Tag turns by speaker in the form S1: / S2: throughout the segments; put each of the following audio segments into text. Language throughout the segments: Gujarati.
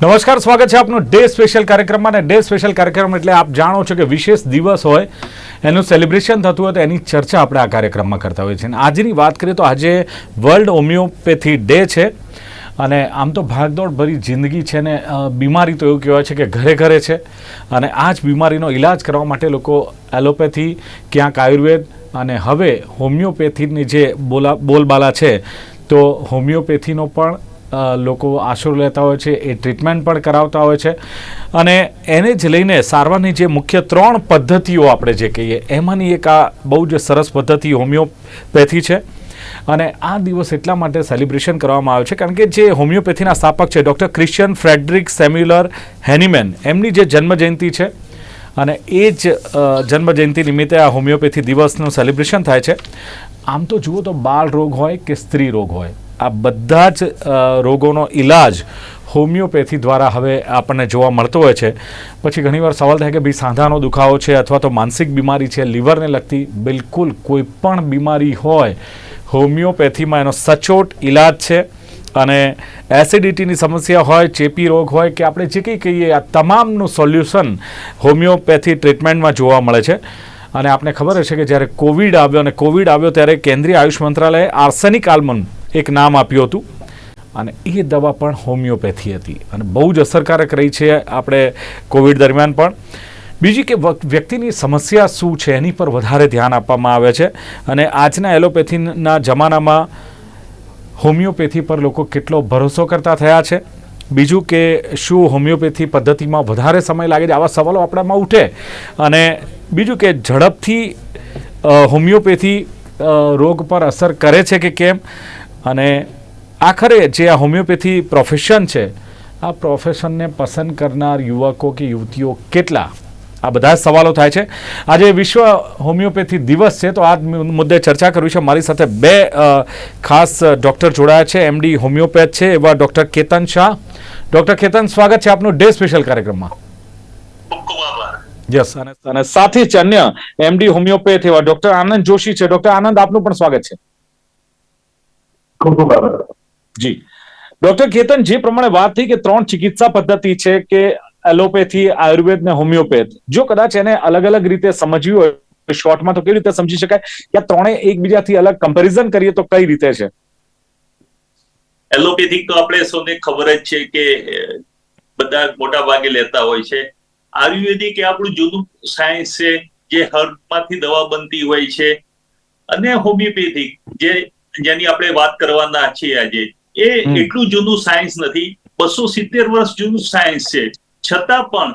S1: નમસ્કાર, સ્વાગત છે આપનું ડે સ્પેશિયલ કાર્યક્રમમાં અને ડે સ્પેશિયલ કાર્યક્રમ એટલે આપ જાણો છો કે વિશેષ દિવસ હોય, એનું સેલિબ્રેશન થતું હોય તો એની ચર્ચા આપણે આ કાર્યક્રમમાં કરતા હોઈએ છીએ. આજની વાત કરીએ તો આજે વર્લ્ડ હોમિયોપેથી ડે છે અને આમ તો ભાગદોડ ભરી જિંદગી છે ને બીમારી તો એવું કહેવાય છે કે ઘરે ઘરે છે. અને આ જ બીમારીનો ઈલાજ કરવા માટે લોકો એલોપેથી, ક્યાંક આયુર્વેદ અને હવે હોમિયોપેથીની જે બોલા, બોલબાલા છે, તો હોમિયોપેથીનો પણ લોકો આશરો લેતા હોય છે, એ ટ્રીટમેન્ટ પણ કરાવતા હોય છે. અને એને જ લઈને સારવારની જે મુખ્ય ત્રણ પદ્ધતિઓ આપણે જે કહીએ, એમાંની એક આ બહુ જ સરસ પદ્ધતિ હોમિયોપેથી છે. અને આ દિવસ એટલા માટે સેલિબ્રેશન કરવામાં આવ્યો છે, કારણ કે જે હોમિયોપેથીના સ્થાપક છે, doctor Christian Frederick Samuel Hahnemann, એમની જે જન્મજયંતિ છે, અને એ જ જન્મજયંતિ નિમિત્તે આ હોમિયોપેથી દિવસનું સેલિબ્રેશન થાય છે. આમ તો જુઓ તો બાળ રોગ હોય કે સ્ત્રી રોગ હોય. આ બધા જ રોગોનો ઈલાજ હોમિયોપેથી દ્વારા હવે આપણને જોવા મળતો હોય છે. પછી ઘણીવાર સવાલ થાય કે ભાઈ સાંધાનો દુખાવો છે અથવા તો માનસિક બીમારી છે, લીવરને લગતી બિલકુલ કોઈ પણ બીમારી હોય, હોમિયોપેથીમાં એનો સચોટ ઈલાજ છે. અને એસિડિટીની સમસ્યા હોય, ચેપી રોગ હોય કે આપણે જે કંઈ કહીએ, આ તમામનું સોલ્યુશન હોમિયોપેથી ટ્રીટમેન્ટમાં જોવા મળે છે. અને આપને ખબર હશે કે જ્યારે કોવિડ આવ્યો અને કોવિડ આવ્યો ત્યારે કેન્દ્રીય આયુષ મંત્રાલયે આર્સેનિક આલ્મન એક નામ આપ્યું હતું. અને એ દવા પણ હોમિયોપેથી હતી. અને બહુ જ અસરકારક રહી છે આપણે કોવિડ દરમિયાન પણ. બીજી કે વ્યક્તિની સમસ્યા શું છે એની પર વધારે ધ્યાન આપવામાં આવે છે. અને આજના એલોપેથીના જમાનામાં હોમિયોપેથી પર લોકો કેટલો ભરોસો કરતા થયા છે. બીજું કે શું હોમિયોપેથી પદ્ધતિમાં વધારે સમય લાગે છે? આવા સવાલો આપણામાં ઉઠે. અને બીજું કે ઝડપથી હોમિયોપેથી રોગ પર અસર કરે છે કે કેમ? અને આખરે જે આ હોમિયોપેથી પ્રોફેશન છે આ પ્રોફેશનને પસંદ કરનાર યુવકો કે યુવતીઓ કેટલા? આ બધા જ સવાલો થાય છે. આજે વિશ્વ હોમિયોપેથી દિવસ છે તો આ મુદ્દે ચર્ચા કરવી છે. મારી સાથે બે ખાસ ડૉક્ટર જોડાયા છે. એમડી હોમિયોપેથ છે એવા ડૉક્ટર કેતન શાહ. ડૉક્ટર કેતન સ્વાગત છે આપનું ડે સ્પેશિયલ કાર્યક્રમમાં. યસ. અને અને સાથે જ અન્ય એમડી હોમિયોપેથ એવા ડૉક્ટર આનંદ જોશી છે. ડૉક્ટર આનંદ આપનું પણ સ્વાગત છે.
S2: ખૂબ ખૂબ આભાર
S1: જી. ડોક્ટર કેતન જે પ્રમાણે વાત થઈ કે ત્રણ ચિકિત્સા પદ્ધતિ છે કે એલોપેથી આયુર્વેદ ને હોમિયોપેથ જો કદાચ એને અલગ અલગ રીતે સમજવી હોય શોર્ટમાં તો કેવી રીતે સમજી શકાય? કે ત્રણે એકબીજાથી અલગ કમ્પેરિઝન કરીએ તો કઈ રીતે છે?
S2: એલોપેથિક તો આપણે સૌને ખબર જ છે કે બધા મોટા ભાગે લેતા હોય છે. આયુર્વેદિક એ આપણું જૂનું સાયન્સ છે જે હર્બમાંથી દવા બનતી હોય છે. અને હોમિયોપેથિક જે જેની આપણે વાત કરવાના છીએ આજે. એ એટલું જૂનું સાયન્સ નથી. બસો સિત્તેર વર્ષ જૂનું સાયન્સ છે. છતાં પણ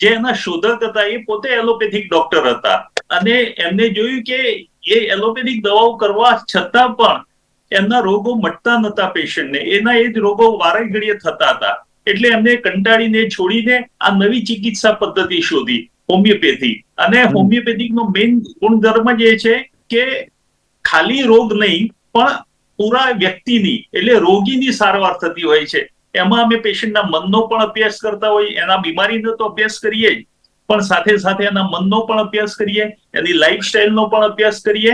S2: જે એના શોધક હતા એ પોતે એલોપેથિક ડોક્ટર હતા. અને એમને જોયું કે એ એલોપેથિક દવાઓ કરવા છતાં પણ એમના રોગો મટતા નતા પેશન્ટને એના એ જ રોગો વારે ઘડીએ થતા હતા. એટલે એમને કંટાળીને છોડીને આ નવી ચિકિત્સા પદ્ધતિ શોધી હોમિયોપેથી. અને
S1: હમ.
S2: હોમિયોપેથિક નો મેઇન ગુણધર્મ જ એ છે કે ખાલી રોગ નહીં પણ પૂરા વ્યક્તિની, એટલે રોગીની સારવાર થતી હોય છે. એમાં અમે પેશન્ટના મનનો પણ અભ્યાસ કરતા હોય એના બીમારીનો તો અભ્યાસ કરીએ પણ સાથે સાથે એના મનનો પણ અભ્યાસ કરીએ, એની લાઈફસ્ટાઈલનો પણ અભ્યાસ કરીએ.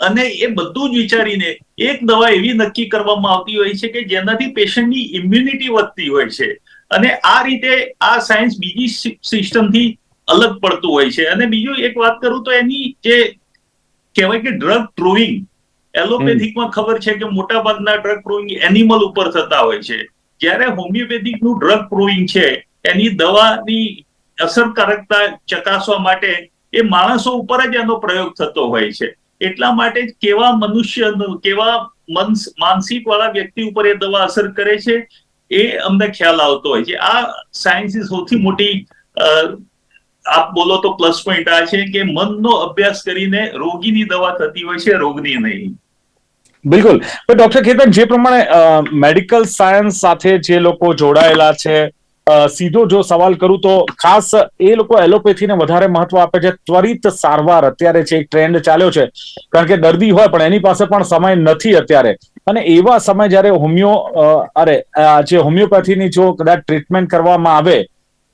S2: અને એ બધું જ વિચારીને એક દવા એવી નક્કી કરવામાં આવતી હોય છે કે જેનાથી પેશન્ટની ઇમ્યુનિટી વધતી હોય છે. અને આ રીતે આ સાયન્સ બીજી સિસ્ટમથી અલગ પડતું હોય છે. અને બીજું એક વાત કરું તો એની જે કહેવાય કે ડ્રગ પ્રૂવિંગ એલોપેથિકમાં ખબર છે કે મોટા ભાગના ડ્રગ પ્રૂવિંગ એનિમલ ઉપર થતા હોય છે. જ્યારે હોમિયોપેથિકનું ડ્રગ પ્રૂવિંગ છે, એની દવાની અસરકારકતા ચકાસવા માટે એ માણસો ઉપર જ એનો પ્રયોગ થતો હોય છે. એટલા માટે કેવા મનુષ્ય, કેવા માનસિક વાળા વ્યક્તિ ઉપર એ દવા અસર કરે છે, એ અમને ખ્યાલ આવતો હોય છે. આ સાયન્સની સૌથી મોટી આપ બોલો તો પ્લસ પોઈન્ટ આ છે કે મનનો અભ્યાસ કરીને રોગીની દવા થતી હોય છે, રોગની નહીં.
S1: બિલકુલ. પણ ડોક્ટર ખેતન જે પ્રમાણે મેડિકલ સાયન્સ સાથે જે લોકો જોડાયેલા છે સીધો જો સવાલ કરું તો ખાસ એ લોકો એલોપેથીને વધારે મહત્વ આપે છે. ત્વરિત સારવાર અત્યારે જે ટ્રેન્ડ ચાલ્યો છે, કારણ કે દર્દી હોય પણ એની પાસે પણ સમય નથી અત્યારે. અને એવા સમય જ્યારે હોમિયો અરે જે હોમિયોપેથીની જો કદાચ ટ્રીટમેન્ટ કરવામાં આવે,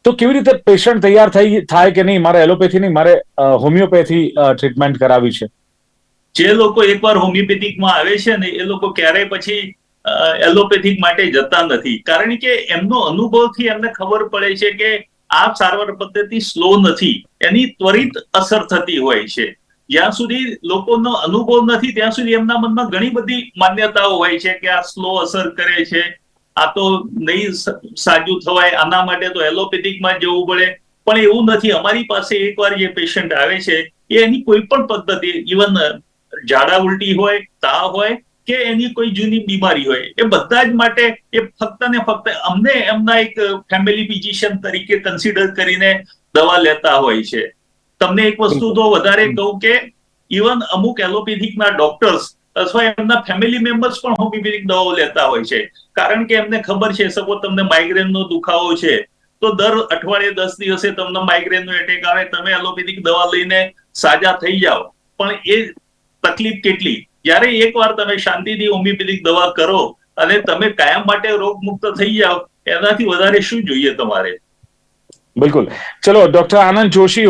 S1: તો કેવી રીતે પેશન્ટ તૈયાર થઈ, થાય કે નહીં? મારે એલોપેથી નહીં મારે હોમિયોપેથી ટ્રીટમેન્ટ કરાવી છે.
S2: જે લોકો એકવાર હોમિયોપેથિકમાં આવે છે ને, એ લોકો ક્યારેય પછી એલોપેથિક માટે જતા નથી. કારણ કે એમનો અનુભવથી એમને ખબર પડે છે કે આ સારવાર પદ્ધતિ સ્લો નથી. એની ત્વરિત અસર થતી હોય છે. જ્યાં સુધી લોકોનો અનુભવ નથી, ત્યાં સુધી એમના મનમાં ઘણી બધી માન્યતાઓ હોય છે કે આ સ્લો અસર કરે છે. આ તો નહીં સાજુ થવાય, આના માટે તો એલોપેથિકમાં જવું પડે. પણ એવું નથી. અમારી પાસે એકવાર જે પેશન્ટ આવે છે, એ એની કોઈ પણ પદ્ધતિ, ઇવન ઝાડા ઉલટી હોય તાવ હોય કે એની કોઈ જૂની બીમારી હોય એ બધા જ માટે એ ફક્ત ને ફક્ત અમને એમના એક ફેમિલી ફિઝિશિયન તરીકે કન્સિડર કરીને દવા લેતા હોય છે. તમને એક વસ્તુ તો વધારે કહું કે ઇવન અમુક એલોપેથિકના ડોક્ટર્સ અથવા એમના ફેમિલી મેમ્બર્સ પણ હોમિયોપેથિક દવાઓ લેતા હોય છે. કારણ કે એમને ખબર છે સપોઝ તમને માઇગ્રેનનો દુખાવો છે તો દર અઠવાડિયે દસ દિવસે તમને માઇગ્રેનનો એટેક આવે તમે એલોપેથિક દવા લઈને સાજા થઈ જાઓ. પણ એ તકલીફ કેટલી? જ્યારે એકવાર તમે શાંતિથી હોમિયોપેથિક દવા કરો અને તમે કાયમ માટે રોગમુક્ત થઈ જાઓ, એનાથી વધારે શું જોઈએ તમારે?
S1: બિલકુલ. ચલો ડોક્ટર આનંદ જોશી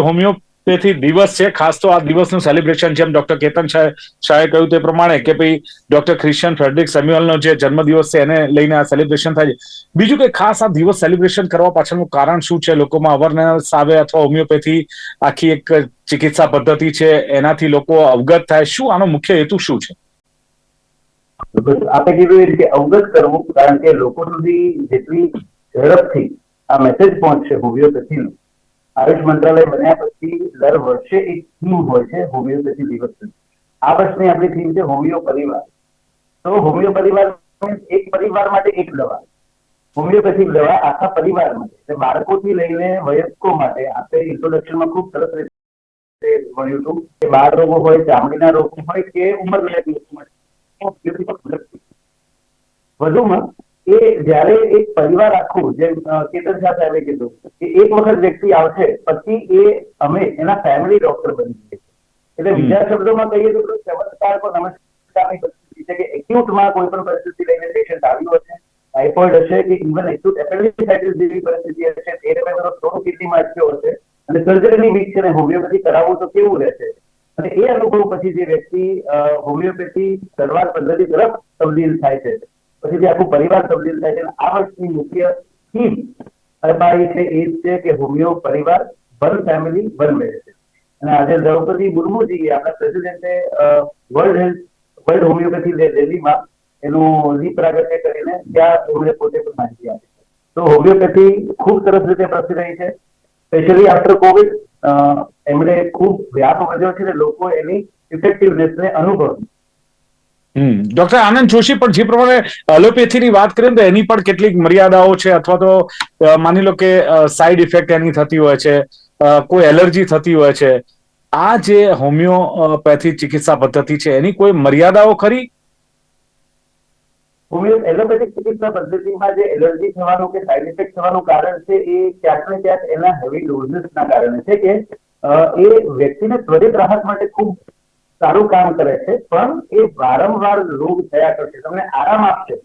S1: હોમિયોપેથી દિવસ છે, ખાસ તો આ દિવસનું સેલિબ્રેશન જેમ ડોક્ટર કેતન શાહે કહ્યું તે પ્રમાણે કે ભાઈ ડોક્ટર ક્રિશ્ચિયન ફ્રેડરિક સેમ્યુઅલનો જે જન્મદિવસ છે એને લઈને આ સેલિબ્રેશન થાય છે. બીજું કે ખાસ આ દિવસ સેલિબ્રેશન કરવા પાછળનું કારણ શું છે? લોકોમાં અવેરનેસ આવે અથવા હોમિયોપેથી આખી એક ચિકિત્સા પદ્ધતિ છે, એનાથી લોકો અવગત થાય. શું આનો મુખ્ય હેતુ શું છે?
S3: આપણે આપે કીધું એ રીતે અવગત કરવું, કારણ કે લોકો સુધી જેટલી ઝડપથી આ મેસેજ પહોંચશે હોમિયોપેથીનો આયુષ મંત્રાલય બન્યા પછી દર વર્ષે એક થીમ હોય છે, હોમિયોપેથી દિવસ આ વર્ષની આપણી થીમ છે હોમિયો પરિવાર. તો હોમિયો પરિવાર એક પરિવાર માટે એક દવા. હોમિયોપેથિક દવા આખા પરિવાર માટે. બાળકોથી લઈને વયસ્કો માટે. આપણે ઇન્ટ્રોડક્શનમાં ખૂબ સરસ રીતે ભણ્યું હતું કે બાળ રોગો હોય, ચામડીના રોગો હોય કે ઉંમર લાયક લોકો માટે. વધુમાં એ જ્યારે એક પરિવાર આખું જેમ કેતન શાહ સાહેબે કીધું કે એક વખત વ્યક્તિ આવશે પછી એ અમે એના ફેમિલી ડોક્ટર બની જઈએ. એટલે બીજા શબ્દોમાં કહીએ તો ચમત્કાર કો નમસ્કાર છે કે એક્યુટમાં કોઈ પણ પરિસ્થિતિ લઈને પેશન્ટ આવ્યું હશે ટાઇફોઇડ હશે કે ઇવન એક્યુટ એપેન્ડિસાઇટિસ જેવી પરિસ્થિતિ હશે તે તમે થોડો કિડનીમાં અટક્યો હશે અને સર્જરીની બીક છે ને હોમિયોપેથી કરાવવું તો કેવું રહેશે? અને એ અનુભવ પછી જે વ્યક્તિ હોમિયોપેથી સારવાર પદ્ધતિ તરફ તબદીલ થાય છે. પછી જે આખું પરિવાર તબદીલ થાય છે, આ વર્ષની મુખ્ય થીમ અમારી છે એ છે કે હોમિયો પરિવાર, વન ફેમિલી, વન મેડિસિન અને આજે દ્રૌપદી મુર્મુજી, આપણા પ્રેસિડેન્ટે વર્લ્ડ હેલ્થ, વર્લ્ડ હોમિયોપેથી દિલ્હીમાં એનું લી પ્રાગટ્ય કરીને ત્યાં એમણે પોતે પણ માહિતી આપી તો હોમિયોપેથી ખૂબ સરસ રીતે પ્રસરી રહી છે. સ્પેશિયલી આફ્ટર કોવિડ એમણે ખૂબ વ્યાપ વધ્યો છે લોકો એની ઇફેક્ટિવનેસને અનુભવ્યું.
S1: હમ ડોક્ટર આનંદ જોશી પણ જે પ્રમાણે એલોપેથીની વાત કરીએ તો એની પણ કેટલીક મર્યાદાઓ છે અથવા તો માની લો કે સાઈડ ઇફેક્ટ એની થતી હોય છે કોઈ એલર્જી થતી હોય છે. આ જે હોમિયોપેથી ચિકિત્સા પદ્ધતિ છે, એની કોઈ મર્યાદાઓ ખરી?
S3: હોમિયો, એલોપેથિક ચિકિત્સા પદ્ધતિમાં જે એલર્જી થવાનું કે સાઇડ ઇફેક્ટ થવાનું કારણ છે, એ ક્યાંક ને ક્યાંક એના હેવી ડોઝિસના કારણે છે કે એ વ્યક્તિને ત્વરિત રાહત માટે ખૂબ સારું કામ કરે છે પણ એ વારંવાર રોગ થયા કરશે. તમને આરામ આપશે.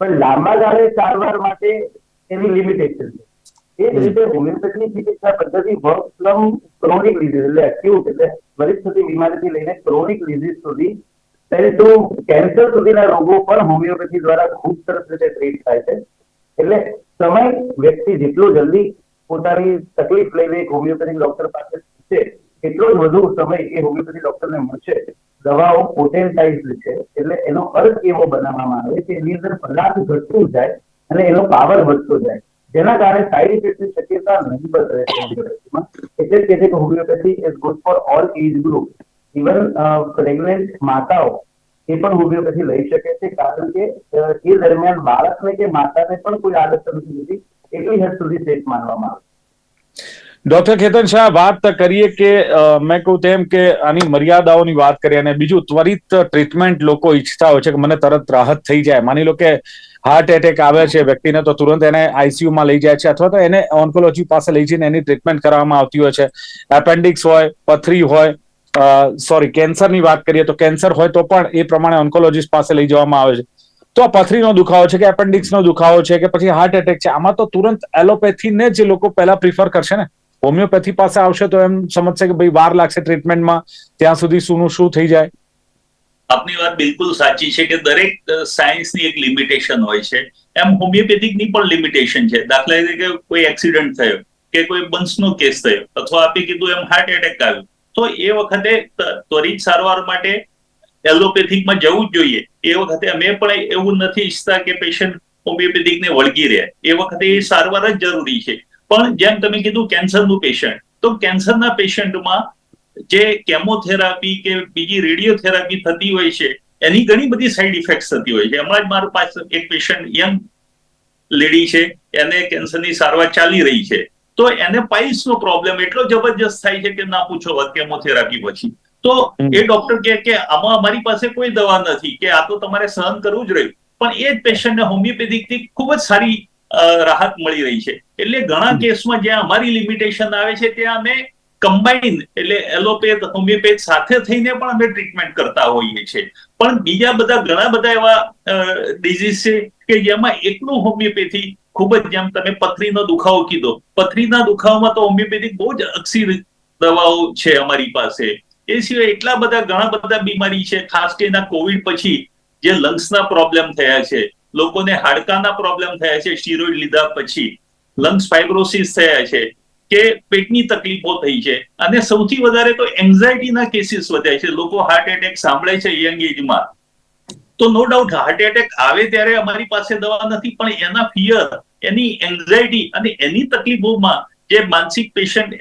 S3: પણ લાંબા ગાળે સારવાર માટે એની લિમિટેશન છે. એ જ રીતે હોમિયોપેથિક ચિકિત્સા પદ્ધતિ વર્ક ફ્રોમ ક્રોનિક ડિઝીઝ એટલે એક્યુટ એટલે વરિષ્ઠ થતી બીમારીથી લઈને ક્રોનિક ડિઝીઝ સુધી ત્યારે તો કેન્સર સુધીના રોગો પણ હોમિયોપેથી દ્વારા ખૂબ સરસ રીતે ટ્રીટ થાય છે. એટલે સમય વ્યક્તિ જેટલો જલ્દી પોતાની તકલીફ લઈને હોમિયોપેથિક ડોક્ટર પાસે છે એટલો જ વધુ સમય એ હોમિયોપેથી ડોક્ટરને મળશે, દવાઓ પોટેન્ટાઇઝ છે, એટલે એનો અર્થ એવો બનાવવામાં આવે કે એની અંદર પદાર્થ ઘટતું જાય અને એનો પાવર વધતો જાય. જેના કારણે સાઇડ ઇફેક્ટની શક્યતા નહીવત રહે છે એટલે કે છે કે homeopathy is good for all age group even pregnant માતાઓ એ પણ હોમિયોપેથી લઈ શકે છે, કારણ કે એ દરમિયાન બાળકને કે માતાને પણ કોઈ આદત નથી લીધી એટલી હદ સુધી સેફ માનવામાં આવે
S1: ડોક્ટર ખેતન શાહ, વાત કરીએ કે મેં કહું તેમ કે આની મર્યાદાઓની વાત કરીએ અને બીજું ત્વરિત ટ્રીટમેન્ટ લોકો ઈચ્છતા હોય છે કે મને તરત રાહત થઈ જાય. માની લો કે હાર્ટ એટેક આવે છે, વ્યક્તિને તો તુરંત એને આઈસીયુમાં લઈ જાય છે અથવા તો એને ઓન્કોલોજી પાસે લઈ જઈને એની ટ્રીટમેન્ટ કરવામાં આવતી હોય છે. એપેન્ડિક્સ હોય, પથરી હોય સોરી કેન્સરની વાત કરીએ તો કેન્સર હોય તો પણ એ પ્રમાણે ઓન્કોલોજીસ્ટ પાસે લઈ જવામાં આવે છે. તો આ પથરીનો દુખાવો છે કે એપેન્ડિક્સનો દુખાવો છે કે પછી હાર્ટ એટેક છે, આમાં તો તુરંત એલોપેથીને જ લોકો પહેલા પ્રિફર કરશે ને? હોમિયોપેથી પાસે આવશે તો એમ સમજશે કે ભાઈ વાર લાગશે ટ્રીટમેન્ટમાં ત્યાં સુધી શું શું થઈ જાય.
S2: આપની વાત બિલકુલ સાચી છે કે દરેક સાયન્સની એક લિમિટેશન હોય છે. એમ હોમિયોપેથિકની પણ લિમિટેશન છે. દાખલા તરીકે કોઈ એક્સિડન્ટ થયો કે કોઈ બંસનો કેસ થયો અથવા આપે કીધું એમ હાર્ટ એટેક આવ્યું, તો એ વખતે ત્વરિત સારવાર માટે એલોપેથિકમાં જવું જ જોઈએ. એ વખતે અમે પણ એવું નથી ઈચ્છતા કે પેશન્ટ હોમિયોપેથિકને વળગી રહે. એ વખતે એ સારવાર જ જરૂરી છે. પણ જેમ તમે કીધું કેન્સરનું પેશન્ટ તો કેન્સરના પેશન્ટમાં જે કેમોથેરાપી કે બીજી રેડિયોથેરાપી થતી હોય છે એની ઘણી બધી સાઈડ ઇફેક્ટ થતી હોય છે. હમણાં જ મારા પાસે એક પેશન્ટ યંગ લેડી છે એને કેન્સરની સારવાર ચાલી રહી છે. તો એને પાઇલ્સનો પ્રોબ્લેમ એટલો જબરજસ્ત થાય છે કે ના પૂછો વાત કેમોથેરાપી પછી. તો એ ડોક્ટર કહે કે આમાં અમારી પાસે કોઈ દવા નથી કે આ તો તમારે સહન કરવું જ રહ્યું. પણ એ જ પેશન્ટને હોમિયોપેથિકથી ખૂબ જ સારી રાહત મળી રહી છે. એટલે ઘણા કેસમાં જ્યાં અમારી લિમિટેશન આવે છે ત્યાં અમે કમ્બાઈન એટલે એલોપેથ હોમિયોપેથ સાથે થઈને પણ અમે ટ્રીટમેન્ટ કરતા હોઈએ છીએ. પણ બીજા બધા ઘણા બધા એવા ડિઝીઝ છે કે જેમાં એકલું હોમિયોપેથી ખૂબ જ જેમ તમે પથરીનો દુખાવો કીધો. પથરીના દુખાવામાં તો હોમિયોપેથિક બહુ જ અક્ષી દવાઓ છે અમારી પાસે. એ સિવાય એટલા બધા ઘણા બધા બીમારી છે. ખાસ કરીને કોવિડ પછી જે લંગ્સના પ્રોબ્લેમ થયા છે. લોકોને હાડકાના પ્રોબ્લેમ થયા છે સ્ટીરોઇડ લીધા પછી લંગ્સ ફાઇબ્રોસિસ થયા છે, કે પેટની તકલીફો થઈ છે. અને સૌથી વધારે તો એન્ઝાયટીના કેસીસ વધ્યા છે. લોકો હાર્ટ એટેક સાંભળે છે યંગ એજમાં. તો નો ડાઉટ હાર્ટ એટેક આવે ત્યારે અમારી પાસે દવા નથી, પણ એના ફિયર એની એન્ઝાયટી અને એની તકલીફોમાં જે માનસિક પેશન્ટ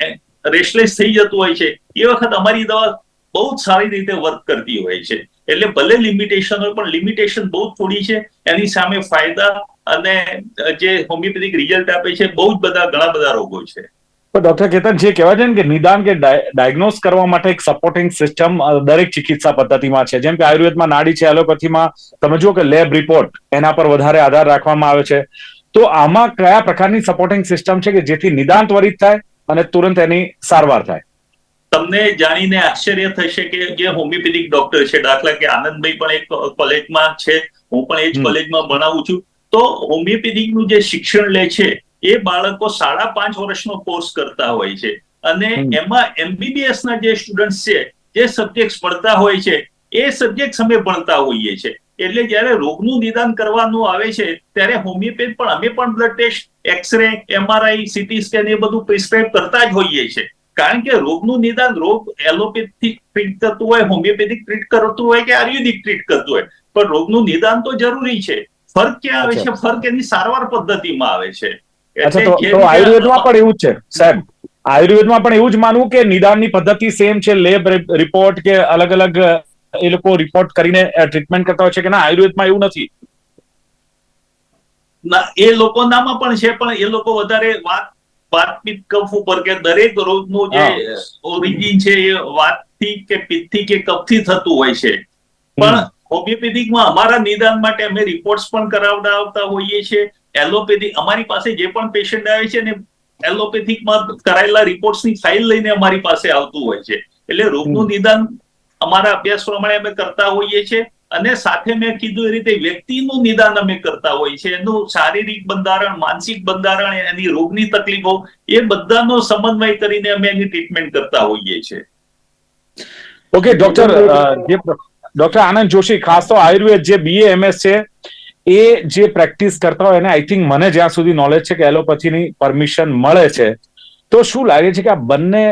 S2: રેસ્ટલેસ થઈ જતું હોય છે, એ વખત અમારી દવા બહુ જ સારી રીતે વર્ક કરતી હોય છે. એટલે ભલે લિમિટેશન હોય, પણ લિમિટેશન બહુ થોડી છે. એની સામે ફાયદા અને જે હોમિયોપેથિક રિઝલ્ટ આપે છે, બહુ જ બધા, ઘણા બધા રોગો છે.
S1: તો ડોક્ટર કેતન, જે કહેવાય છે ને કે નિદાન કે ડાયગ્નોસ કરવા માટે એક સપોર્ટિંગ સિસ્ટમ દરેક ચિકિત્સા પદ્ધતિમાં છે. જેમ કે આયુર્વેદમાં નાડી છે, એલોપેથીમાં. તમે જુઓ કે લેબ રિપોર્ટ એના પર વધારે આધાર રાખવામાં આવે છે. તો આમાં કયા પ્રકારની સપોર્ટિંગ સિસ્ટમ છે કે જેથી નિદાન ત્વરિત થાય અને તુરંત એની સારવાર થાય?
S2: તમને જાણીને આશ્ચર્ય થશે કે જે હોમિયોપેથિક ડોક્ટર છે દાખલા કે આનંદભાઈ પણ એક કોલેજમાં છે હું પણ એ જ કોલેજમાં ભણાવું છું. તો હોમિયોપેથિકનું જે શિક્ષણ લે છે એ બાળકો સાડા પાંચ વર્ષનો કોર્સ કરતા હોય છે. અને એમાં એમબીબીએસ ના જે સ્ટુડન્ટ છે જે સબ્જેક્ટ ભણતા હોય છે એ સબ્જેક્ટ અમે ભણતા હોઈએ છે એટલે જ્યારે રોગનું નિદાન કરવાનું આવે છે ત્યારે હોમિયોપેથ પણ અમે પણ blood test x-ray MRI CT scan એ બધું પ્રિસ્ક્રાઇબ કરતા જ હોઈએ છે કારણ કે રોગનું નિદાન રોગ એલોપેથિક ટ્રીટ કરતું હોય હોમિયોપેથિક ટ્રીટ કરતું હોય કે આયુર્વેદિક ટ્રીટ કરતું હોય. પણ રોગનું નિદાન તો જરૂરી છે. ફરક ક્યાં આવે છે? ફરક એની સારવાર પદ્ધતિમાં આવે છે.
S1: આયુર્વેદમાં પણ એવું છે સાહેબ. આયુર્વેદમાં પણ એવું જ માનવું કે નિદાનની પદ્ધતિ સેમ છે. લેબ રિપોર્ટ કે અલગ અલગ એ લોકો રિપોર્ટ કરીને ટ્રીટમેન્ટ કરતા હોય છે કે ના આયુર્વેદમાં એવું નથી?
S2: ના એ લોકોનામાં પણ છે પણ એ લોકો વધારે વાત વાતપીત કફ ઉપર કે દરેક રોગનું જે ઓરિજિન છે એ વાતથી કે પિત્તથી કે કફથી થતું હોય છે. પણ હોમિયોપેથિકમાં અમારા નિદાન માટે અમે રિપોર્ટ્સ પણ કરાવડાવતા હોઈએ છીએ. એલોપેથિક અમારી પાસે જે પણ પેશન્ટ આવે છે ને એલોપેથિકમાં કરાયેલા રિપોર્ટ્સની ફાઇલ લઈને અમારી પાસે આવતું હોય છે. એટલે રોગનું નિદાન અમારા અભ્યાસ પ્રમાણે અમે કરતા હોઈએ છીએ. અને સાથે મેં કીધું એ રીતે વ્યક્તિનું નિદાન અમે કરતા હોય છે, એનું શારીરિક બંધારણ, માનસિક બંધારણ, એની રોગની તકલીફો, એ બધાનો સમન્વય કરીને અમે એની ટ્રીટમેન્ટ કરતા હોઈએ છીએ
S1: ઓકે ડોક્ટર જે ડોક્ટર આનંદ જોશી, ખાસ તો આયુર્વેદ જે બીએ એમએસ છે, એ જે પ્રેક્ટિસ કરતા હોય એને આઈ થિંક મને જ્યાં સુધી નોલેજ છે કે એલોપેથીની પરમિશન મળે છે, તો શું લાગે છે કે આ બંને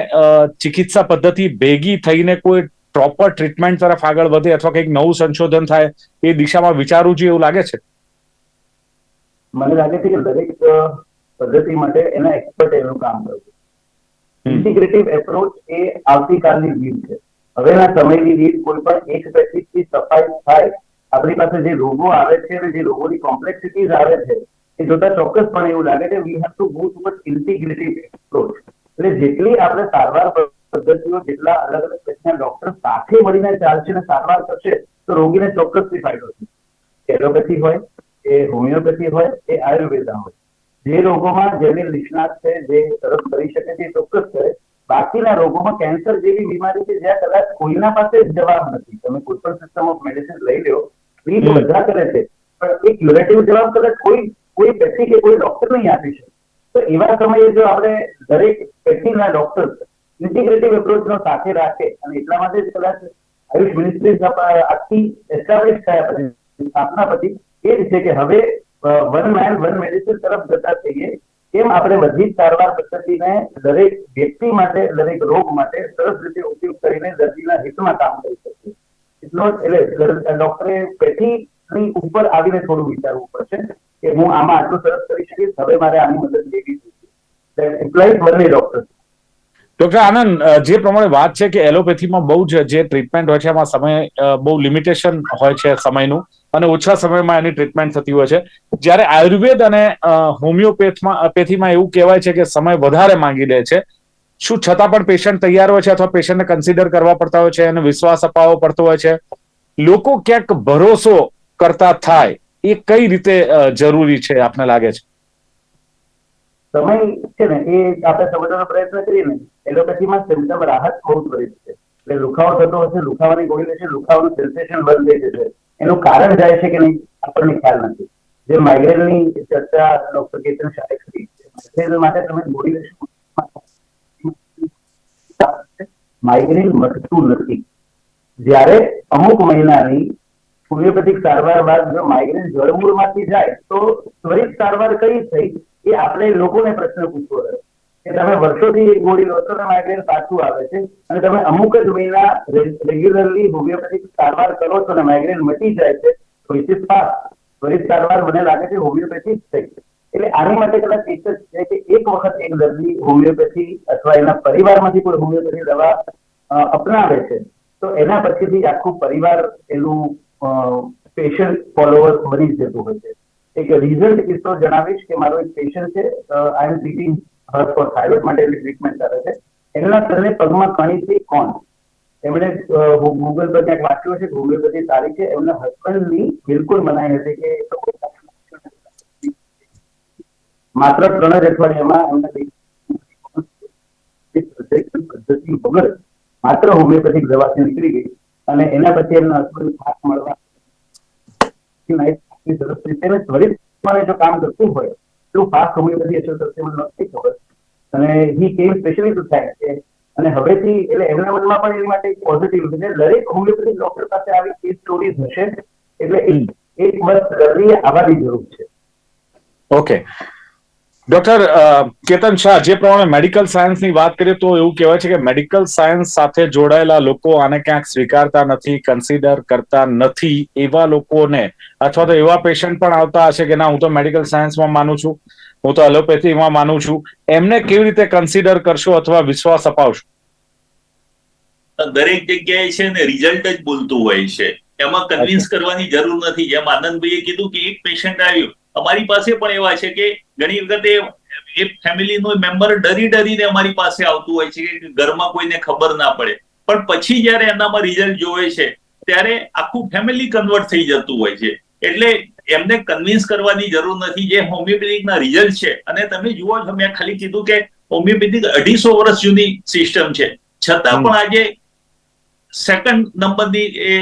S1: ચિકિત્સા પદ્ધતિ ભેગી થઈને કોઈ પ્રોપર ટ્રીટમેન્ટ તરફ આગળ વધે અથવા કંઈક નવું સંશોધન થાય એ દિશામાં વિચારવું જોઈએ એવું લાગે છે?
S3: મને લાગે છે કે દરેક પદ્ધતિ માટે એના એક્સપર્ટ એનું કામ કરવું ઇન્ટિગ્રેટિવ એપ્રોચ એ આવતીકાલની રીત છે. હવેના સમયની રીત કોઈ પણ એક વ્યક્તિથી સફાઈ થાય આપણી પાસે જે રોગો આવે છે અને જે રોગોની કોમ્પ્લેક્સિટીઝ આવે છે એ જોતા ચોક્કસપણે એવું લાગે છે we have to move to integrative approach એટલે જેટલી આપણે સારવાર પદ્ધતિઓ જેટલા અલગ અલગ પ્રશ્ન ડોક્ટર સાથે મળીને ચાલશે અને સારવાર કરશે તો રોગીને ચોક્કસથી ફાયદો થશે. એલોપેથી હોય એ હોમિયોપેથી હોય એ આયુર્વેદા હોય. જે રોગોમાં જેની નિષ્ણાત છે જે તરફ કરી શકે છે ચોક્કસ કરે. બાકીના રોગોમાં કેન્સર જેવી બીમારી છે જ્યાં કદાચ કોઈના પાસે જવાબ નથી. તમે કોઈ પણ સિસ્ટમ ઓફ મેડિસિન લઈ લો એ બધા કરે છે. પણ એક ક્યુરેટિવ જવાબ કદાચ કોઈ કોઈ વ્યક્તિ કે કોઈ ડોક્ટર નહીં આપી શકે. તો એવા સમયે જો આપણે દરેક વ્યક્તિના ડોક્ટર ઇન્ટિગ્રેટિવ એપ્રોચ નો સાથે રાખે અને એટલા માટે કદાચ આયુષ મિનિસ્ટ્રી આખી એસ્ટાબ્લિશ થયા પછી, સ્થાપના પછી, એ છે કે હવે વન મેન વન મેડિસિન તરફ જતા થઈએ કેમ આપણે બધી જ સારવાર પદ્ધતિને દરેક વ્યક્તિ માટે, દરેક રોગ માટે સરસ રીતે ઉપયોગ કરીને દર્દીના હિતમાં કામ કરી શકીએ. એટલો એટલે ડોક્ટરે પેથીની ઉપર આવીને થોડું વિચારવું પડશે કે હું આમાં આટલું સરસ કરી શકીશ, હવે મારે આની મદદ લેવી જોઈએ. એમ્પ્લોઈઝ બંને ડોક્ટર
S1: ડોક્ટર આનંદ જે પ્રમાણે વાત છે કે એલોપેથીમાં બહુ જ જે ટ્રીટમેન્ટ હોય છે, એમાં સમય બહુ લિમિટેશન હોય છે સમયનું અને ઓછા સમયમાં એની ટ્રીટમેન્ટ થતી હોય છે. જ્યારે આયુર્વેદ અને હોમિયોપેથમાં પેથીમાં એવું કહેવાય છે કે સમય વધારે માંગી લે છે, શું છતાં પણ પેશન્ટ તૈયાર હોય છે અથવા પેશન્ટને કન્સિડર કરવા પડતા હોય છે અને વિશ્વાસ અપાવવો પડતો હોય છે? લોકો ક્યાંક ભરોસો કરતા થાય, એ કઈ રીતે જરૂરી છે આપને લાગે છે?
S3: સમય છે ને, એ આપણે સમજવાનો પ્રયત્ન કરીએ ને એલોપેથીમાં સિમ્ટમ રાહત બહુ ત્વરિત છે. એટલે દુખાવો થતો હશે દુખાવાની ગોળી લેશે દુખાવાનું સેન્સેશન બંધ થઈ જશે. એનું કારણ જાય છે કે નહીં, આપણને ખ્યાલ નથી. જે માઇગ્રેનની ચર્ચા ડોક્ટર કેતન શાહે કરી માઇગ્રેન માટે તમે ગોળી લેશો. માઇગ્રેન મટતું નથી. જ્યારે અમુક મહિનાની હોમિયોપેથિક સારવાર બાદ જો માઇગ્રેન જળમૂળમાંથી જાય, તો ત્વરિત સારવાર કઈ થઈ? એ આપણે લોકોને પ્રશ્ન પૂછવો રહ્યો. કે તમે વર્ષોથી ગોળી લો છો માઇગ્રેન પાછું આવે છે. અને તમે અમુક જ મહિના રેગ્યુલરલી હોમિયોપેથિક સારવાર કરો છો અને માઇગ્રેન મટી જાય છે વિચ ત્વરિત સારવાર મને લાગે છે હોમિયોપેથી જ થઈ એટલે આની માટે કદાચ એક જ છે કે એક વખત એક દર્દી હોમિયોપેથી અથવા એના પરિવારમાંથી કોઈ હોમિયોપેથી દવા અપનાવે છે, તો એના પછીથી આખું પરિવાર એનું પેશન્ટ ફોલોવર બની જતું હોય છે. એક રિઝલ્ટ કિસ્સો જણાવીશ કે મારો એક પેશન્ટ છે આઈ એમ ટ્રીટિંગ થાઇરોઇડ માટે ટ્રીટમેન્ટ કરે છે, એમના સર્વે પગમાં કણીથી કોણ? એમણે ગૂગલ પર ક્યાંક વાંચ્યું છે ગૂગલ હોમિયોપેથી તારીખ છે, એમના હસબન્ડની બિલકુલ મનાઈ હતી કે માત્ર ત્રણ જ અઠવાડિયામાં એમને પદ્ધતિ વગર માત્ર હોમિયોપેથિક દવાથી નીકળી ગઈ અને એના પછી એમના હસબન્ડ થાક મળવા ત્વરિત પ્રમાણે જો કામ કરતું હોય તો ફાસ્ટ હોમિયોપેથી અસર થશે મને નથી ખબર અને હી કેમ સ્પેશિયલી ટુ થાય છે. અને હવેથી એટલે એમના મનમાં પણ એની માટે પોઝિટિવ છે. દરેક હોમિયોપેથી ડોક્ટર પાસે આવી કેસ સ્ટોરીઝ હશે. એટલે એક એક વર્ષ દર્દીએ આવવાની જરૂર છે.
S1: ઓકે ડોક્ટર કેતન શાહ જે પ્રમાણે મેડિકલ સાયન્સની વાત કરીએ તો એવું કહેવાય છે કે મેડિકલ સાયન્સ સાથે જોડાયેલા લોકો આને ક્યાંક સ્વીકારતા નથી કન્સિડર કરતા નથી. એવા લોકોને અથવા તો એવા પેશન્ટ પણ આવતા હશે કે ના હું તો મેડિકલ સાયન્સમાં માનું છું. હું તો એલોપેથીમાં માનું છું. એમને કેવી રીતે કન્સિડર કરશો અથવા વિશ્વાસ અપાવશો?
S2: દરેક જગ્યાએ છે ને રિઝલ્ટ જ બોલતું હોય છે. એમાં કન્વિન્સ કરવાની જરૂર નથી. જેમ આનંદભાઈએ કીધું કે એક પેશન્ટ આવ્યું. અમારી પાસે પણ એવા છે કે ઘણી વખતે એ ફેમિલીનો મેમ્બર ડરી ડરીને અમારી પાસે આવતું હોય છે કે ઘરમાં કોઈને ખબર ના પડે. પણ પછી જ્યારે એનામાં રિઝલ્ટ જોવે છે, ત્યારે આખું ફેમિલી કન્વર્ટ થઈ જતું હોય છે. એટલે એમને કન્વિન્સ કરવાની જરૂર નથી જે હોમિયોપેથિકના રિઝલ્ટ છે. અને તમે જુઓ છો, મેં ખાલી કીધું કે હોમિયોપેથિક અઢીસો વર્ષ જૂની સિસ્ટમ છે. છતાં પણ આજે સેકન્ડ નંબરની એ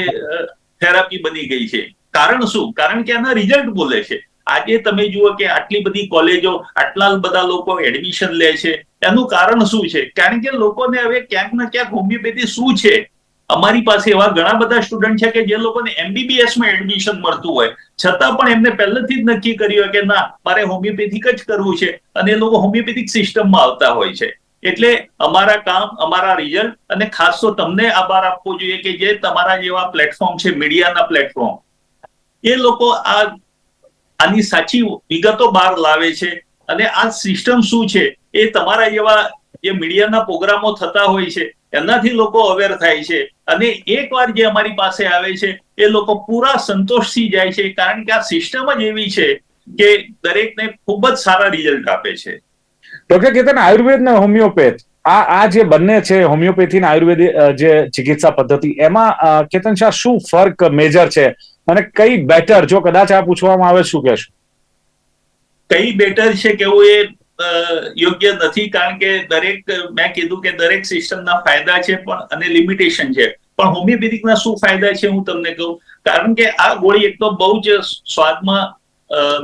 S2: થેરાપી બની ગઈ છે. કારણ શું? કારણ કે એના રિઝલ્ટ બોલે છે. આજે તમે જુઓ કે આટલી બધી કોલેજો, આટલા બધા લોકો એડમિશન લે છે. એનું કારણ શું છે? કારણ કે લોકોને હવે ક્યાંક ને ક્યાંક હોમિયોપેથી શું છે? અમારી પાસે એવા ઘણા બધા સ્ટુડન્ટ છે કે જે લોકોને એમબીબીએસમાં એડમિશન મળતું હોય. છતાં પણ એમને પહેલેથી જ નક્કી કર્યું હોય કે ના, મારે હોમિયોપેથિક જ કરવું છે અને એ લોકો હોમિયોપેથિક સિસ્ટમમાં આવતા હોય છે. એટલે અમારા કામ, અમારા રિઝલ્ટ અને ખાસ તો તમને આભાર આપવો જોઈએ કે જે તમારા જેવા પ્લેટફોર્મ છે મીડિયાના પ્લેટફોર્મ એ લોકો આ આની સાચી વિગતો બહાર લાવે છે. અને આ સિસ્ટમ શું છે? એ તમારા જેવા જે મીડિયાના પ્રોગ્રામો થતા હોય છે, એનાથી લોકો અવેર થાય છે. અને એકવાર જે અમારી પાસે આવે છે, એ લોકો પૂરા સંતોષથી જાય છે, કારણ કે આ સિસ્ટમ જ એવી છે કે દરેકને ખૂબ જ સારા રિઝલ્ટ આપે છે.
S1: ડોક્ટર કેતન, આયુર્વેદ ને હોમિયોપેથ, આ આ જે બંને છે હોમિયોપેથી ને આયુર્વેદ જે ચિકિત્સા પદ્ધતિ, એમાં કેતન શાહ શું ફર્ક મેજર છે? અને કઈ બેટર જો કદાચ આ પૂછવામાં આવે શું કહેશો?
S2: કઈ બેટર છે કેવું એ યોગ્ય નથી કારણ કે દરેક મેં કીધું કે દરેક સિસ્ટમના ફાયદા છે પણ અને લિમિટેશન છે. પણ હોમિયોપેથિકના શું ફાયદા છે હું તમને કહું? કારણ કે આ ગોળી એક તો બહુ જ સ્વાદમાં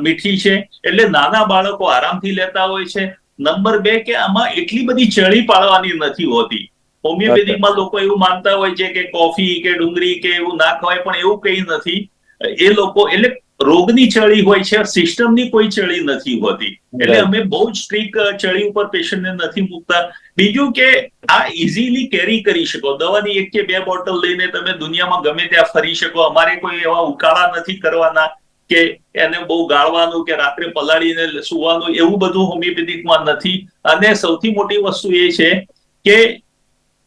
S2: મીઠી છે એટલે નાના બાળકો આરામથી લેતા હોય છે. નંબર બે કે આમાં એટલી બધી ચડી પાડવાની નથી હોતી. હોમિયોપેથિકમાં લોકો એવું માનતા હોય છે કે કોફી કે ડુંગળી કે એવું ના ખવાય પણ એવું કંઈ નથી. એ લોકો એટલે રોગની ચળી હોય છે સિસ્ટમની કોઈ ચળી નથી હોતી. એટલે અમે બહુ જ સ્ટ્રીક ચળી ઉપર પેશન્ટને નથી મૂકતા. બીજું કે આ ઇઝીલી કેરી કરી શકો. દવાની એક કે બે બોટલ લઈને તમે દુનિયામાં ગમે ત્યાં ફરી શકો. અમારે કોઈ એવા ઉકાળા નથી કરવાના કે એને બહુ ગાળવાનું કે રાત્રે પલાળીને સુવાનું એવું બધું હોમિયોપેથિકમાં નથી. અને સૌથી મોટી વસ્તુ એ છે કે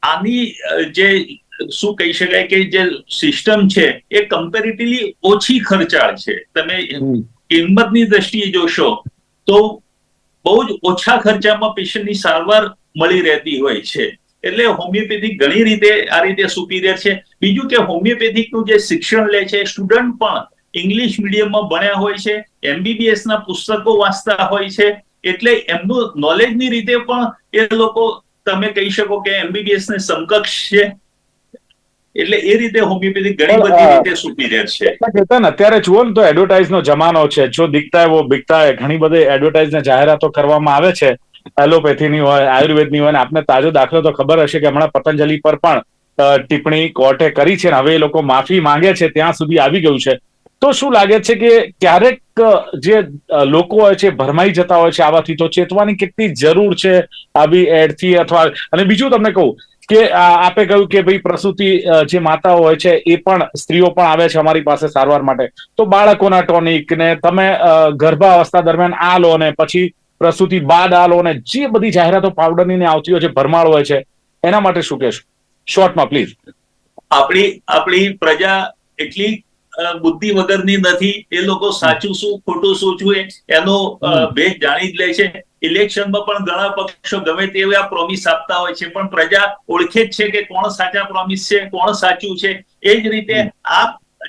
S2: આની જે શું કહી શકાય કે જે સિસ્ટમ છે એ કમ્પેરેટિવલી ઓછી ખર્ચાળ છે. તમે કિંમતની દ્રષ્ટિએ જોશો તો બહુ જ ઓછા ખર્ચામાં પેશન્ટની સારવાર મળી રહેતી હોય છે. એટલે હોમિયોપેથિક ઘણી રીતે આ રીતે સુપીરિયર છે. બીજું કે હોમિયોપેથિકનું જે શિક્ષણ લે છે સ્ટુડન્ટ પણ ઇંગ્લિશ મીડિયમમાં ભણ્યા હોય છે એમબીબીએસ ના પુસ્તકો વાંચતા હોય છે એટલે એમનું નોલેજની રીતે પણ એ લોકો તમે કહી શકો કે એમબીબીએસ ને સમકક્ષ છે. એટલે એ રીતે હોમિયોપેથી ઘણી બધી રીતે સુપીરિયર છે.
S1: કેતન અત્યારે જુઓ ને તો એડવર્ટાઇઝ નો જમાનો છે. જો દીખતા હે વો બિકતા હે ઘણી બધી એડવર્ટાઇઝ ને જાહેરાતો કરવામાં આવે છે. એલોપેથીની હોય આયુર્વેદની હોય ને આપને તાજો દાખલો તો ખબર હશે કે હમણાં પતંજલિ પર પણ ટિપ્પણી કોર્ટે કરી છે ને હવે એ લોકો માફી માંગે છે ત્યાં સુધી આવી ગયું છે. તો શું લાગે છે કે ક્યારેક જે લોકો હોય છે ભરમાઈ જતા હોય છે આવાથી તો ચેતવાની કેટલી જરૂર છે આવી એડથી અથવા અને બીજું તમને કહું કે આપે કહ્યું કે ભાઈ પ્રસૂતિ જે માતાઓ હોય છે એ પણ સ્ત્રીઓ પણ આવે છે અમારી પાસે સારવાર માટે. તો બાળકોના ટોનિક ને તમે ગર્ભાવસ્થા દરમિયાન આ લો ને પછી પ્રસૂતિ બાદ આ લો ને જે બધી જાહેરાતો પાવડરની ને આવતી હોય છે ભરમાળ હોય છે એના માટે શું કહેશો? શોર્ટમાં પ્લીઝ
S2: આપણી આપણી પ્રજા એટલી બુદ્ધિ વગરની નથી. એ લોકો સાચું શું ખોટું શું છું એનો ભેદ જાણી જ લે છે. ઇલેક્શનમાં પણ ઘણા પક્ષો ગમે તેવા પ્રોમિસ આપતા હોય છે. પણ પ્રજા ઓળખે જ છે કે કોણ સાચા પ્રોમિસ છે કોણ સાચું છે. એ જ રીતે. આ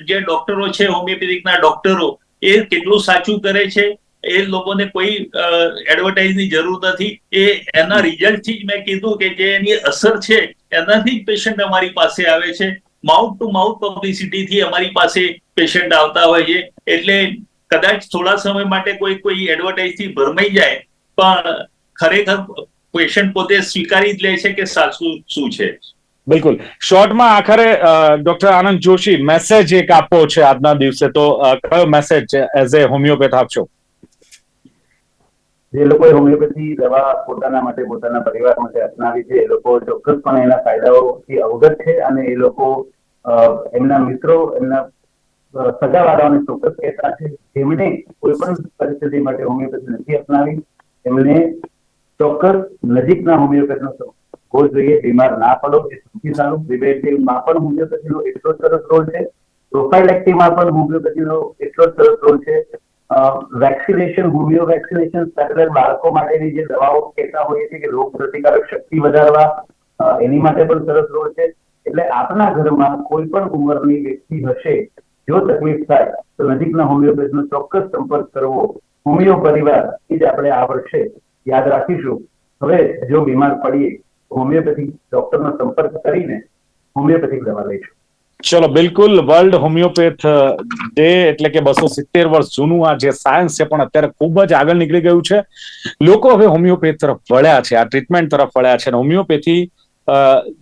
S2: જે ડોક્ટરો છે હોમિયોપેથિકના ડોક્ટરો એ કેટલું સાચું કરે છે? એ લોકોને કોઈ એડવર્ટાઇઝની જરૂર નથી. એ એના રિઝલ્ટથી જ મેં કીધું કે જે એની અસર છે એનાથી જ પેશન્ટ અમારી પાસે આવે છે. માઉથ ટુ માઉથ પબ્લિસિટીથી અમારી પાસે પેશન્ટ આવતા હોય છે. એટલે કદાચ થોડા સમય માટે કોઈ કોઈ એડવર્ટાઇઝથી ભરમાઈ જાય પણ ખરેખર પેશન્ટ પોતે સ્વીકારી જ લે છે કે સાચું શું છે?
S1: બિલકુલ. શોર્ટમાં આખરે ડોક્ટર આનંદ જોશી મેસેજ એક આપવો છે આજના દિવસે. તો કયો મેસેજ છે? એઝ એ હોમિયોપેથ આપશો
S3: જે લોકોએ હોમિયોપેથી દવા પોતાના માટે પોતાના પરિવાર માટે અપનાવી છે એ લોકો ચોક્કસપણે એના ફાયદાઓથી અવગત છે અને એ લોકો એમના મિત્રો એમના સગાવાળાઓને ચોક્કસ કહેતા છે. જેમણે કોઈ પણ પરિસ્થિતિ માટે હોમિયોપેથી નથી અપનાવી એમણે ચોક્કસ નજીકના હોમિયોપેથનો કોર્સ જોઈએ, બીમાર ના પડો, એ સૌથી સારું. પ્રિવેન્ટિવમાં પણ હોમિયોપેથીનો એટલો સરસ રોલ છે. પ્રોફાઇલેક્ટિવમાં પણ હોમિયોપેથીનો એટલો સરસ રોલ છે. વેક્સિનેશન, હોમિયો વેક્સિનેશન પેરેલલ બાળકો માટેની જે દવાઓ કહેતા હોઈએ છીએ કે રોગ પ્રતિકારક શક્તિ વધારવા એની માટે પણ સરસ રોલ છે. એટલે આપણા ઘરમાં કોઈ પણ ઉંમરની વ્યક્તિ હશે, જો તકલીફ થાય, તો નજીકના હોમિયોપેથનો ચોક્કસ સંપર્ક કરવો હોમિયો પરિવાર, એ જ આપણે આ વર્ષે યાદ રાખીશું. હવે જો બીમાર પડીએ હોમિયોપેથિક ડોક્ટરનો સંપર્ક કરીને હોમિયોપેથિક દવા લઈશું.
S1: ચલો, બિલકુલ. વર્લ્ડ હોમિયોપેથ ડે એટલે કે બસો સિત્તેર વર્ષ જૂનું આ જે સાયન્સ છે, પણ અત્યારે ખૂબ જ આગળ નીકળી ગયું છે. લોકો હવે હોમિયોપેથ તરફ વળ્યા છે, આ ટ્રીટમેન્ટ તરફ વળ્યા છે. અને હોમિયોપેથી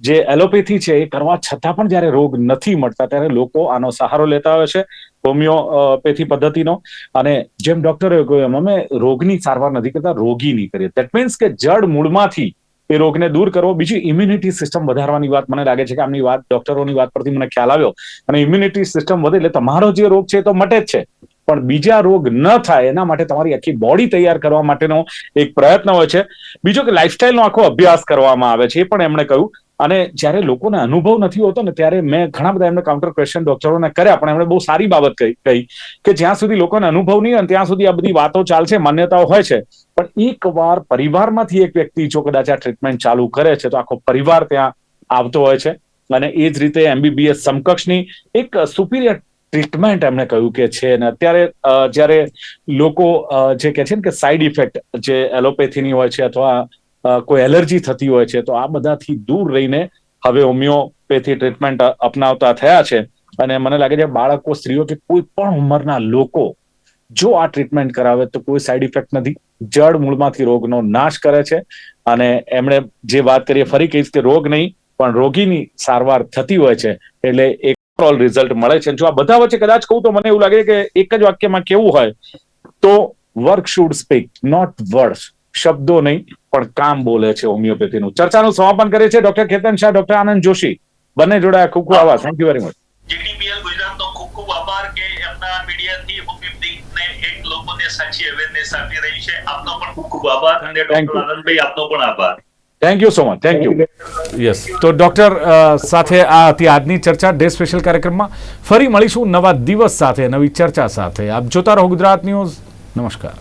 S1: જે એલોપેથી છે, એ કરવા છતાં પણ જ્યારે રોગ નથી મળતા, ત્યારે લોકો આનો સહારો લેતા હોય છે. હોમિયોપેથી પદ્ધતિનો અને જેમ ડોક્ટરે કહ્યું, અમે રોગની સારવાર નથી કરતા રોગીની કરીએ. દેટ મીન્સ કે જડ મૂળમાંથી એ રોગને દૂર કરવો. બીજી ઇમ્યુનિટી સિસ્ટમ વધારવાની વાત મને લાગે છે કે આમની વાત, ડોક્ટરોની વાત પરથી મને ખ્યાલ આવ્યો. અને ઇમ્યુનિટી સિસ્ટમ વધે એટલે તમારો જે રોગ છે એ તો મટે જ છે. પણ બીજા રોગ ન થાય એના માટે તમારી આખી બોડી તૈયાર કરવા માટેનો એક પ્રયત્ન હોય છે. બીજો કે લાઇફસ્ટાઇલનો આખો અભ્યાસ કરવામાં આવે છે. એ પણ એમણે કહ્યું. અને જ્યારે લોકોને અનુભવ નથી હોતો ને ત્યારે મેં ઘણા બધા એમને કાઉન્ટર ક્વેશ્ચન ડોક્ટરોને કર્યા, પણ એમણે બહુ સારી બાબત કહી કહી કે જ્યાં સુધી લોકોને અનુભવ નહીં હોય ત્યાં સુધી આ બધી વાતો ચાલશે, માન્યતાઓ હોય છે. પણ એક વાર પરિવારમાંથી એક વ્યક્તિ જો કદાચ આ ટ્રીટમેન્ટ ચાલુ કરે છે, તો આખો પરિવાર ત્યાં આવતો હોય છે. અને એ જ રીતે એમબીબીએસ સમકક્ષની એક સુપિરિયર ટ્રીટમેન્ટ એમણે કહ્યું કે છે અને અત્યારે જ્યારે લોકો જે કહે છે ને કે સાઈડ ઇફેક્ટ જે એલોપેથીની હોય છે અથવા કોઈ એલર્જી થતી હોય છે, તો આ બધાથી દૂર રહીને હવે હોમિયોપેથી ટ્રીટમેન્ટ અપનાવતા થયા છે. અને મને લાગે છે બાળકો, સ્ત્રીઓ કે કોઈ પણ ઉંમરના લોકો જો આ ટ્રીટમેન્ટ કરાવે તો કોઈ સાઈડ ઇફેક્ટ નથી. જડ મૂળમાંથી રોગનો નાશ કરે છે. અને એમણે જે વાત કરીએ ફરી કહીશ કે રોગ નહીં, પણ રોગીની સારવાર થતી હોય છે. એટલે એક ઓલ રિઝલ્ટ મળે છે. જો આ બધા વચ્ચે કદાચ કહું તો મને એવું લાગે કે એક જ વાક્યમાં કેવું હોય, તો work should speak not words શબ્દો નહીં પણ કામ બોલે છે હોમિયોપેથીનું. ચર્ચાનું સમાપન કરે છે ડોક્ટર કેતન શાહ ડોક્ટર આનંદ જોશી બંને જોડાયા. ખૂબ ખૂબ આભાર. Thank you very much
S2: GTPL ગુજરાતનો ખૂબ ખૂબ આભાર કે એમના મીડિયાથી હોમિયોપેથીને એક લોકોને સાચી અવેરનેસ આપી રહી છે. આપનો પણ ખૂબ ખૂબ આભાર અને ડોક્ટર આનંદભાઈ આપનો પણ આભાર.
S1: Thank you so much thank you yes તો ડોક્ટર સાથે આ હતી આજની ચર્ચા. ડે સ્પેશિયલ કાર્યક્રમમાં ફરી મળીશું નવા દિવસ સાથે નવી ચર્ચા સાથે. આપ જોતા રહો ગુજરાત ન્યૂઝ. નમસ્કાર.